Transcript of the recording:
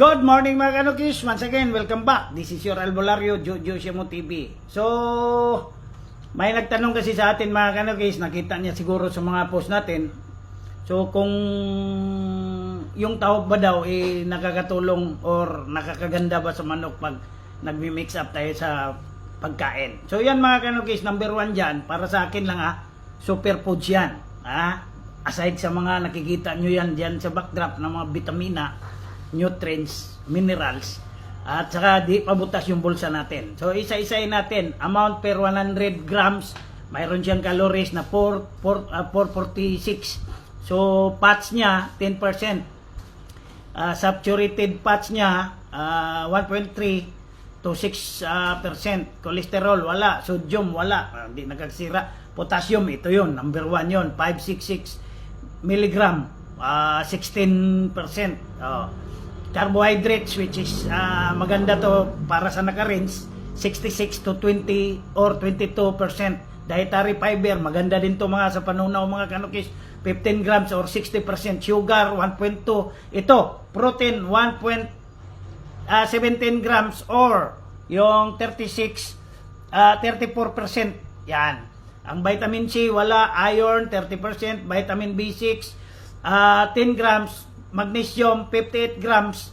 Good morning mga kanukis. Once again, welcome back. This is your Albolario, Jojo Shemo TV. So, may nagtanong kasi sa atin mga kanukis, nakita niya siguro sa mga post natin. So, kung yung tawag ba daw eh nakakatulong or nakakaganda ba sa manok pag nagmi-mix up tayo sa pagkain. So, yan mga kanukis, number one dyan, para sa akin lang ha, superfoods yan. Ha? Aside sa mga nakikita nyo yan dyan sa backdrop ng mga vitamina, nutrients, minerals, at saka di pabutas yung bulsa natin. So isa-isayin natin, amount per 100 grams, mayroon siyang calories na 4, 4, ah, 446. So fats niya, 10%. Ah, saturated fats niya, ah, 1.3 to 6 ah, percent. Cholesterol, wala. Sodium, wala. Hindi nagkagsira. Potassium, ito yun. Number 1 yun. 566 milligram. Ah, 16%. Oh. Carbohydrates which is ah, maganda to para sa naka-rinse 66 to 20 or 22% dietary fiber maganda din to mga sa panunaw mga kanukis 15 grams or 60% sugar 1.2 ito protein 1.17 grams or yung 36 ah, 34% yan. Ang vitamin C wala. Iron 30% vitamin B6 ah, 10 grams magnesium 58 grams